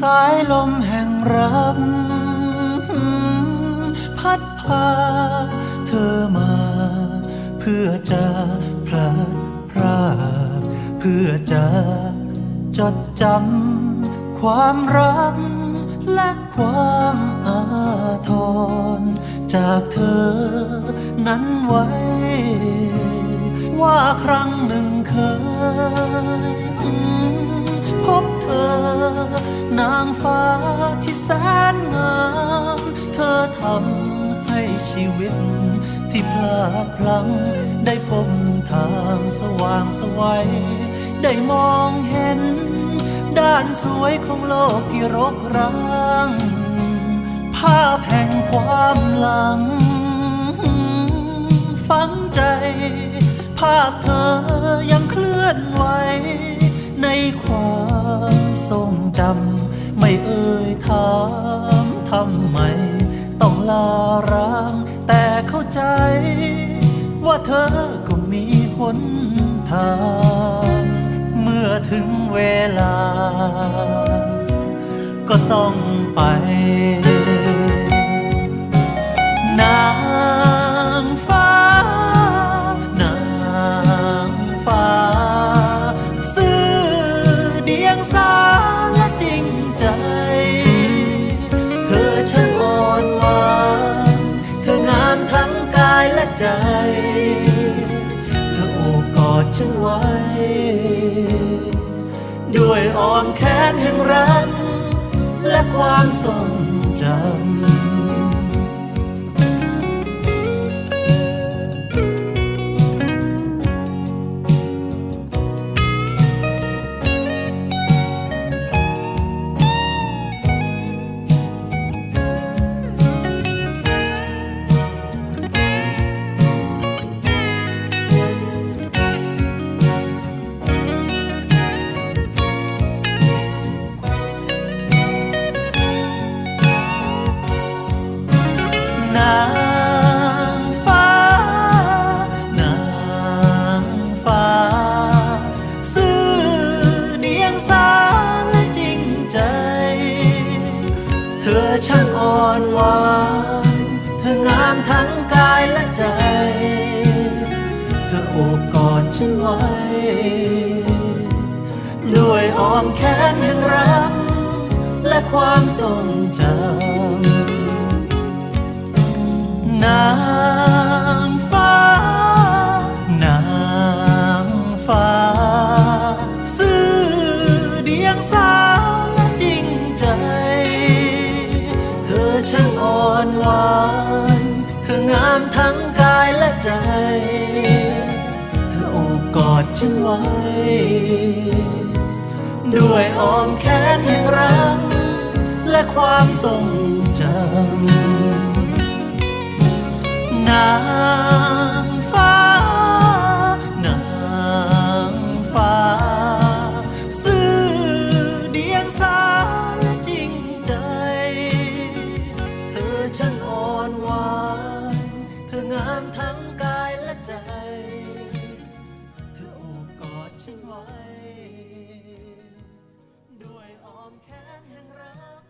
สายลมแห่งรัก พัดพาเธอมา เพื่อจะพลัดพรากเพื่อจะจดจำความรัก และความอาทร จากเธอนั้นไว้ ว่าครั้งหนึ่งเคย นางฟ้าที่แสนงาม เธอทำให้ชีวิต ที่พลาดพลั้งได้พบทางสว่างสวัย ได้มองเห็น ด้านสวยของโลกที่รกร้างภาพแห่งความหลัง ฝังใจ ภาพเธอ ทำไม ต้องลาร้าง แต่เข้าใจ ว่าเธอก็มีหนทาง เมื่อถึงเวลา ก็ต้องไป ใจ เธอโอบกอดฉันไว้ ด้วยอ้อนแขนแห่งรักและความทรงจำ อนหวานเธองามทั้งกายและใจ เธอโอบกอดฉันไว้ ด้วยอ้อมแขนแห่งรัก และความทรงจำนางฟ้านางฟ้า ซื่อเดียงสา ทั้งกายและใจ เธอโอบกอดฉันไว้ ด้วยอ้อมแขนแห่งรัก และความทรงจำนา ทั้งกายและใจ เธอโอบกอดฉันไว้ ด้วยอ้อมแขนแห่งรัก